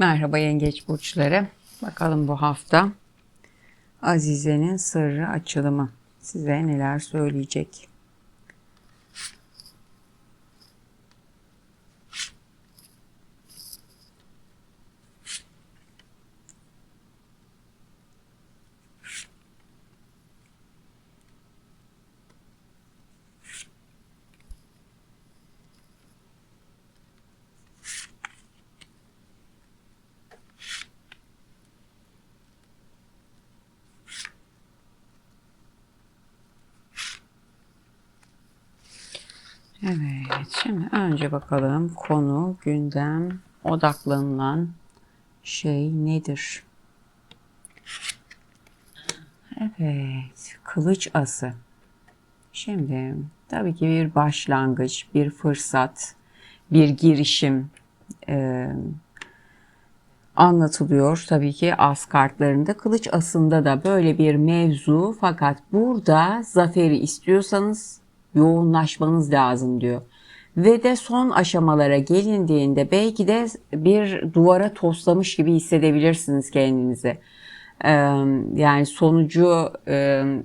Merhaba yengeç burçları. Bakalım bu hafta Azize'nin sırrı açılımı size neler söyleyecek? Evet, şimdi önce bakalım konu, gündem, odaklanılan şey nedir? Evet, kılıç ası. Şimdi tabii ki bir başlangıç, bir fırsat, bir girişim e, anlatılıyor. Tabii ki as kartlarında, kılıç asında da böyle bir mevzu. Fakat burada zaferi istiyorsanız yoğunlaşmanız lazım diyor. Ve de son aşamalara gelindiğinde belki de bir duvara toslamış gibi hissedebilirsiniz kendinizi. Yani sonucu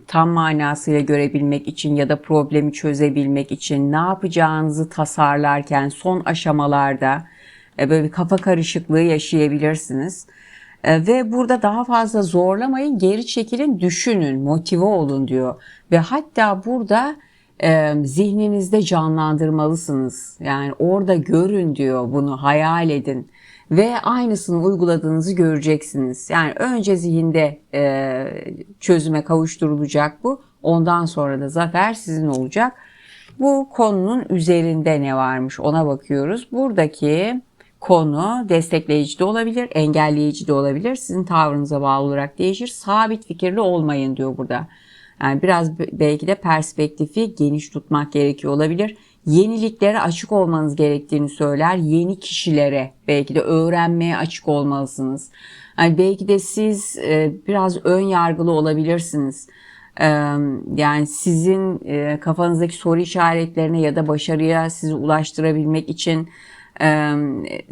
tam manasıyla görebilmek için ya da problemi çözebilmek için ne yapacağınızı tasarlarken son aşamalarda e, böyle bir kafa karışıklığı yaşayabilirsiniz. E, ve burada daha fazla zorlamayın, geri çekilin, düşünün, motive olun diyor. Ve hatta burada e, zihninizde canlandırmalısınız. Yani orada görün diyor bunu hayal edin ve aynısını uyguladığınızı göreceksiniz. Yani önce zihinde e, çözüme kavuşturulacak bu. Ondan sonra da zafer sizin olacak. Bu konunun üzerinde ne varmış ona bakıyoruz. Buradaki konu destekleyici de olabilir, engelleyici de olabilir. Sizin tavrınıza bağlı olarak değişir. Sabit fikirli olmayın diyor burada. Yani biraz belki de perspektifi geniş tutmak gerekiyor olabilir. Yeniliklere açık olmanız gerektiğini söyler. Yeni kişilere belki de öğrenmeye açık olmalısınız. Yani belki de siz e, biraz ön yargılı olabilirsiniz. E, yani sizin e, kafanızdaki soru işaretlerine ya da başarıya sizi ulaştırabilmek için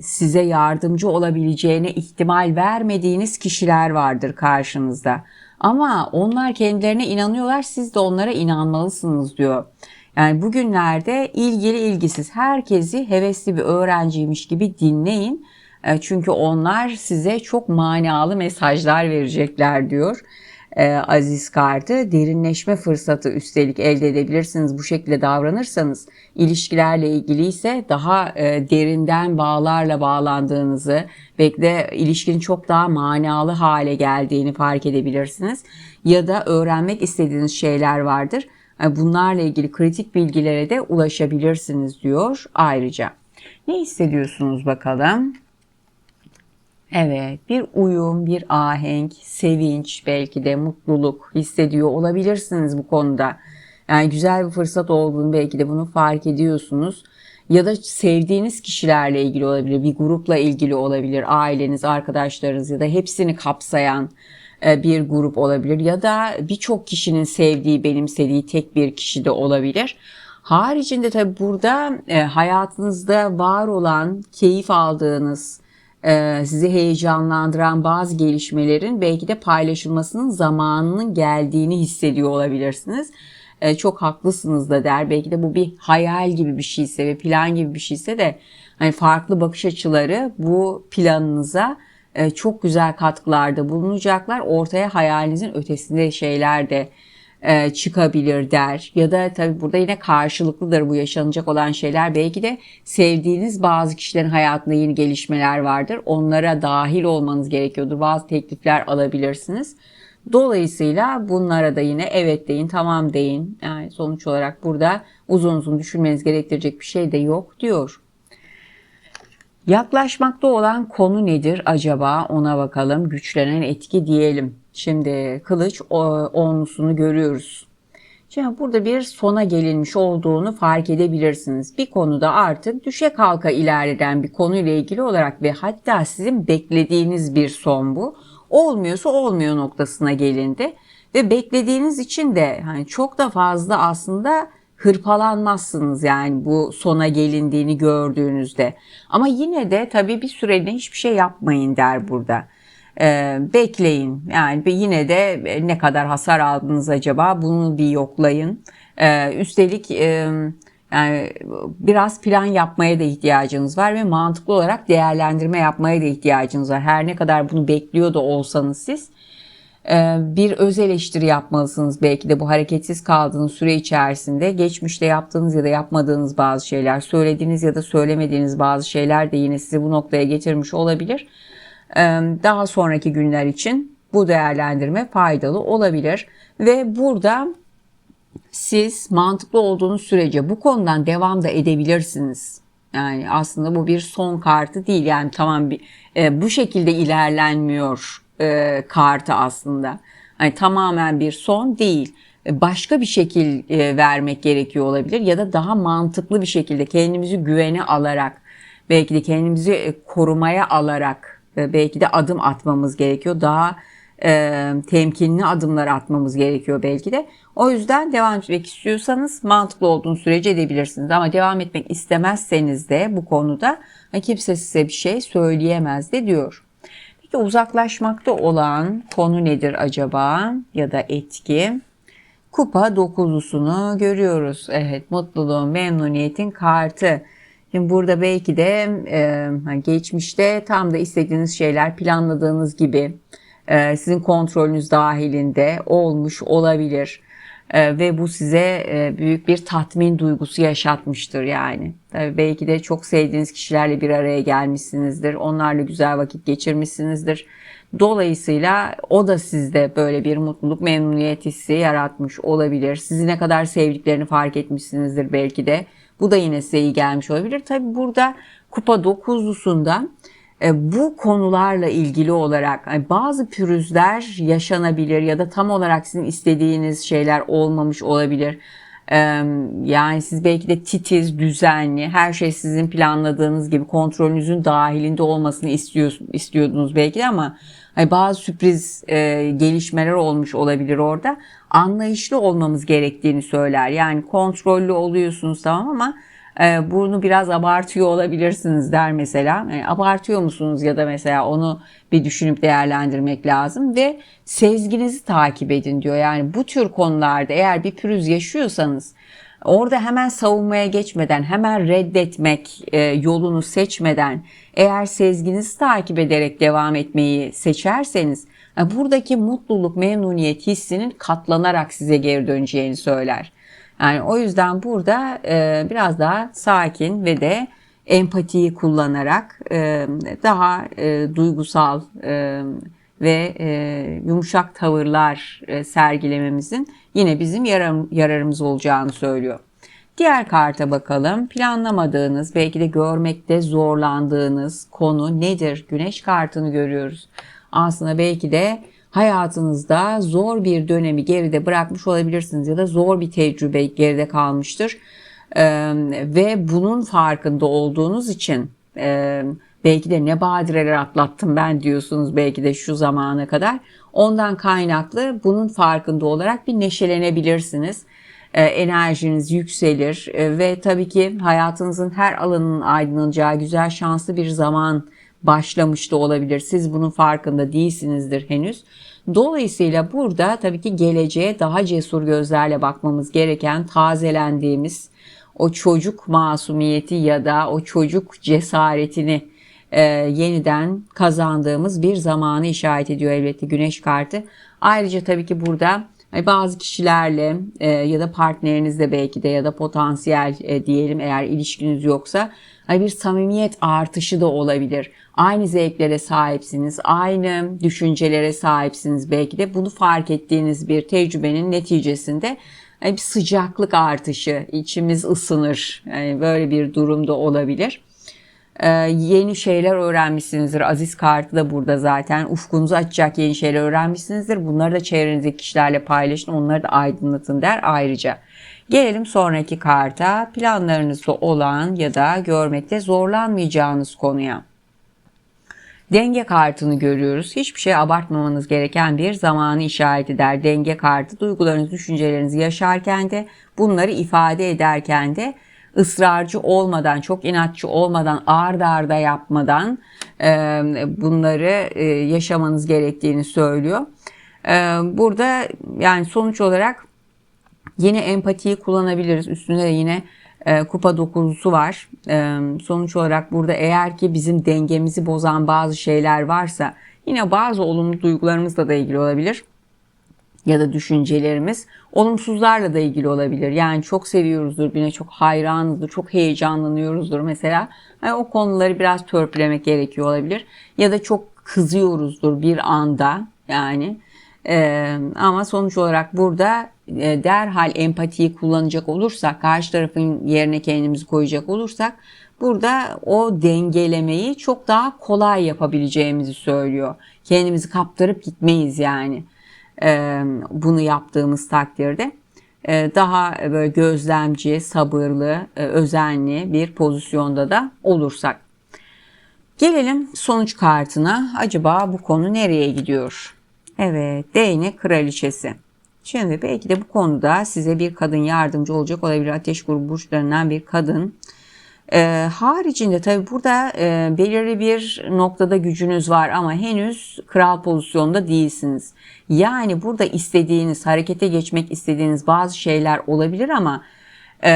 size yardımcı olabileceğine ihtimal vermediğiniz kişiler vardır karşınızda. Ama onlar kendilerine inanıyorlar, siz de onlara inanmalısınız diyor. Yani bugünlerde ilgili ilgisiz herkesi hevesli bir öğrenciymiş gibi dinleyin. E, çünkü onlar size çok manalı mesajlar verecekler diyor e, aziz kartı derinleşme fırsatı üstelik elde edebilirsiniz bu şekilde davranırsanız ilişkilerle ilgili ise daha e, derinden bağlarla bağlandığınızı belki de ilişkinin çok daha manalı hale geldiğini fark edebilirsiniz ya da öğrenmek istediğiniz şeyler vardır e, bunlarla ilgili kritik bilgilere de ulaşabilirsiniz diyor ayrıca. Ne hissediyorsunuz bakalım? Evet, bir uyum, bir ahenk, sevinç, belki de mutluluk hissediyor olabilirsiniz bu konuda. Yani güzel bir fırsat olduğunu belki de bunu fark ediyorsunuz. Ya da sevdiğiniz kişilerle ilgili olabilir, bir grupla ilgili olabilir, aileniz, arkadaşlarınız ya da hepsini kapsayan e, bir grup olabilir ya da birçok kişinin sevdiği, benimsediği tek bir kişi de olabilir. Haricinde tabi burada e, hayatınızda var olan, keyif aldığınız, sizi heyecanlandıran bazı gelişmelerin belki de paylaşılmasının zamanının geldiğini hissediyor olabilirsiniz. E, çok haklısınız da der. Belki de bu bir hayal gibi bir şeyse ve plan gibi bir şeyse de hani farklı bakış açıları bu planınıza e, çok güzel katkılarda bulunacaklar. Ortaya hayalinizin ötesinde şeyler de e, çıkabilir der. Ya da tabii burada yine karşılıklıdır bu yaşanacak olan şeyler. Belki de sevdiğiniz bazı kişilerin hayatında yeni gelişmeler vardır. Onlara dahil olmanız gerekiyordur. Bazı teklifler alabilirsiniz. Dolayısıyla bunlara da yine evet deyin, tamam deyin. Yani sonuç olarak burada uzun uzun düşünmeniz gerektirecek bir şey de yok diyor. Yaklaşmakta olan konu nedir acaba ona bakalım. Güçlenen etki diyelim. Şimdi kılıç onlusunu görüyoruz. Şimdi burada bir sona gelinmiş olduğunu fark edebilirsiniz. Bir konuda artık düşe kalka ilerleden bir konuyla ilgili olarak ve hatta sizin beklediğiniz bir son bu. Olmuyorsa olmuyor noktasına gelindi ve beklediğiniz için de hani çok da fazla aslında hırpalanmazsınız yani bu sona gelindiğini gördüğünüzde. Ama yine de tabii bir süreliğine hiçbir şey yapmayın der burada. Ee, bekleyin yani yine de ne kadar hasar aldınız acaba bunu bir yoklayın. Ee, üstelik e, yani biraz plan yapmaya da ihtiyacınız var ve mantıklı olarak değerlendirme yapmaya da ihtiyacınız var. Her ne kadar bunu bekliyor da olsanız siz e, bir öz eleştiri yapmalısınız belki de bu hareketsiz kaldığınız süre içerisinde geçmişte yaptığınız ya da yapmadığınız bazı şeyler, söylediğiniz ya da söylemediğiniz bazı şeyler de yine sizi bu noktaya getirmiş olabilir. Daha sonraki günler için bu değerlendirme faydalı olabilir ve burada siz mantıklı olduğunuz sürece bu konudan devam da edebilirsiniz. Yani aslında bu bir son kartı değil. Yani tamam bir e, bu şekilde ilerlenmiyor e, kartı aslında. Hani tamamen bir son değil. E, başka bir şekil e, vermek gerekiyor olabilir ya da daha mantıklı bir şekilde kendimizi güvene alarak belki de kendimizi e, korumaya alarak belki de adım atmamız gerekiyor. Daha e, temkinli adımlar atmamız gerekiyor belki de. O yüzden devam etmek istiyorsanız mantıklı olduğun sürece edebilirsiniz. Ama devam etmek istemezseniz de bu konuda kimse size bir şey söyleyemez de diyor. Peki uzaklaşmakta olan konu nedir acaba ya da etki? Kupa dokuzlusunu görüyoruz. Evet mutluluğun, memnuniyetin kartı. Şimdi burada belki de e, geçmişte tam da istediğiniz şeyler planladığınız gibi e, sizin kontrolünüz dahilinde olmuş olabilir. E, ve bu size e, büyük bir tatmin duygusu yaşatmıştır yani. Tabii belki de çok sevdiğiniz kişilerle bir araya gelmişsinizdir. Onlarla güzel vakit geçirmişsinizdir. Dolayısıyla o da sizde böyle bir mutluluk, memnuniyet hissi yaratmış olabilir. Sizi ne kadar sevdiklerini fark etmişsinizdir belki de. Bu da yine size iyi gelmiş olabilir. Tabii burada kupa dokuzlusunda e, bu konularla ilgili olarak bazı pürüzler yaşanabilir ya da tam olarak sizin istediğiniz şeyler olmamış olabilir. E, yani siz belki de titiz, düzenli, her şey sizin planladığınız gibi kontrolünüzün dahilinde olmasını istiyordunuz belki de ama bazı sürpriz e, gelişmeler olmuş olabilir orada. Anlayışlı olmamız gerektiğini söyler. Yani kontrollü oluyorsunuz tamam ama e, bunu biraz abartıyor olabilirsiniz der mesela. Yani abartıyor musunuz ya da mesela onu bir düşünüp değerlendirmek lazım ve sezginizi takip edin diyor. Yani bu tür konularda eğer bir pürüz yaşıyorsanız orada hemen savunmaya geçmeden, hemen reddetmek e, yolunu seçmeden eğer sezginizi takip ederek devam etmeyi seçerseniz e, buradaki mutluluk, memnuniyet hissinin katlanarak size geri döneceğini söyler. Yani o yüzden burada e, biraz daha sakin ve de empatiyi kullanarak e, daha e, duygusal e, ve e, yumuşak tavırlar e, sergilememizin yine bizim yarar, yararımız olacağını söylüyor. Diğer karta bakalım. Planlamadığınız, belki de görmekte zorlandığınız konu nedir? Güneş kartını görüyoruz. Aslında belki de hayatınızda zor bir dönemi geride bırakmış olabilirsiniz ya da zor bir tecrübe geride kalmıştır. Ee, ve bunun farkında olduğunuz için e, belki de ne badireler atlattım ben diyorsunuz belki de şu zamana kadar. Ondan kaynaklı bunun farkında olarak bir neşelenebilirsiniz. Ee, enerjiniz yükselir ee, ve tabii ki hayatınızın her alanının aydınlanacağı güzel şanslı bir zaman başlamış da olabilir. Siz bunun farkında değilsinizdir henüz. Dolayısıyla burada tabii ki geleceğe daha cesur gözlerle bakmamız gereken tazelendiğimiz o çocuk masumiyeti ya da o çocuk cesaretini e, yeniden kazandığımız bir zamanı işaret ediyor elbette güneş kartı. Ayrıca tabii ki burada bazı kişilerle e, ya da partnerinizle belki de ya da potansiyel e, diyelim eğer ilişkiniz yoksa bir samimiyet artışı da olabilir. Aynı zevklere sahipsiniz, aynı düşüncelere sahipsiniz belki de bunu fark ettiğiniz bir tecrübenin neticesinde bir sıcaklık artışı, içimiz ısınır. Yani böyle bir durumda olabilir. Ee, yeni şeyler öğrenmişsinizdir. Aziz kartı da burada zaten. Ufkunuzu açacak yeni şeyler öğrenmişsinizdir. Bunları da çevrenizdeki kişilerle paylaşın. Onları da aydınlatın der ayrıca. Gelelim sonraki karta. Planlarınızda olan ya da görmekte zorlanmayacağınız konuya. Denge kartını görüyoruz. Hiçbir şey abartmamanız gereken bir zamanı işaret eder. Denge kartı duygularınız, düşüncelerinizi yaşarken de bunları ifade ederken de ısrarcı olmadan, çok inatçı olmadan, ard arda yapmadan e, bunları e, yaşamanız gerektiğini söylüyor. E, burada yani sonuç olarak yine empatiyi kullanabiliriz. Üstünde de yine e, kupa dokuzusu var. E, sonuç olarak burada eğer ki bizim dengemizi bozan bazı şeyler varsa yine bazı olumlu duygularımızla da ilgili olabilir ya da düşüncelerimiz olumsuzlarla da ilgili olabilir. Yani çok seviyoruzdur, birine çok hayranızdır, çok heyecanlanıyoruzdur mesela. Yani o konuları biraz törpülemek gerekiyor olabilir. Ya da çok kızıyoruzdur bir anda yani. Ee, ama sonuç olarak burada e, derhal empatiyi kullanacak olursak, karşı tarafın yerine kendimizi koyacak olursak burada o dengelemeyi çok daha kolay yapabileceğimizi söylüyor. Kendimizi kaptırıp gitmeyiz yani bunu yaptığımız takdirde. E, daha böyle gözlemci, sabırlı, e, özenli bir pozisyonda da olursak. Gelelim sonuç kartına. Acaba bu konu nereye gidiyor? Evet, değnek kraliçesi. Şimdi belki de bu konuda size bir kadın yardımcı olacak olabilir. Ateş grubu burçlarından bir kadın. Ee, haricinde tabi burada e, belirli bir noktada gücünüz var ama henüz kral pozisyonda değilsiniz. Yani burada istediğiniz, harekete geçmek istediğiniz bazı şeyler olabilir ama e,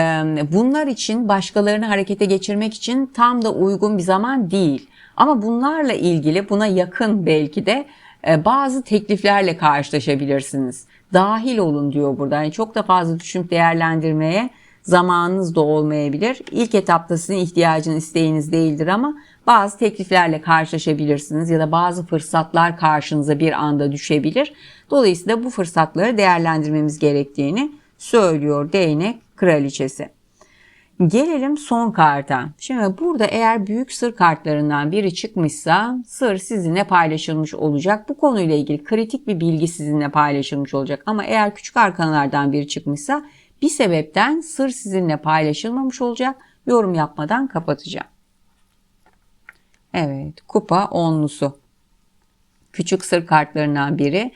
bunlar için başkalarını harekete geçirmek için tam da uygun bir zaman değil. Ama bunlarla ilgili buna yakın belki de e, bazı tekliflerle karşılaşabilirsiniz. Dahil olun diyor burada. Yani çok da fazla düşünüp değerlendirmeye zamanınız da olmayabilir. İlk etapta sizin ihtiyacınız, isteğiniz değildir ama bazı tekliflerle karşılaşabilirsiniz ya da bazı fırsatlar karşınıza bir anda düşebilir. Dolayısıyla bu fırsatları değerlendirmemiz gerektiğini söylüyor değnek kraliçesi. Gelelim son karta. Şimdi burada eğer büyük sır kartlarından biri çıkmışsa sır sizinle paylaşılmış olacak. Bu konuyla ilgili kritik bir bilgi sizinle paylaşılmış olacak. Ama eğer küçük arkanlardan biri çıkmışsa bir sebepten sır sizinle paylaşılmamış olacak. Yorum yapmadan kapatacağım. Evet, kupa onlusu. Küçük sır kartlarından biri.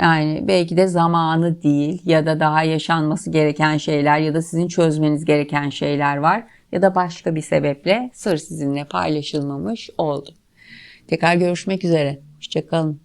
Yani belki de zamanı değil ya da daha yaşanması gereken şeyler ya da sizin çözmeniz gereken şeyler var ya da başka bir sebeple sır sizinle paylaşılmamış oldu. Tekrar görüşmek üzere. Hoşçakalın.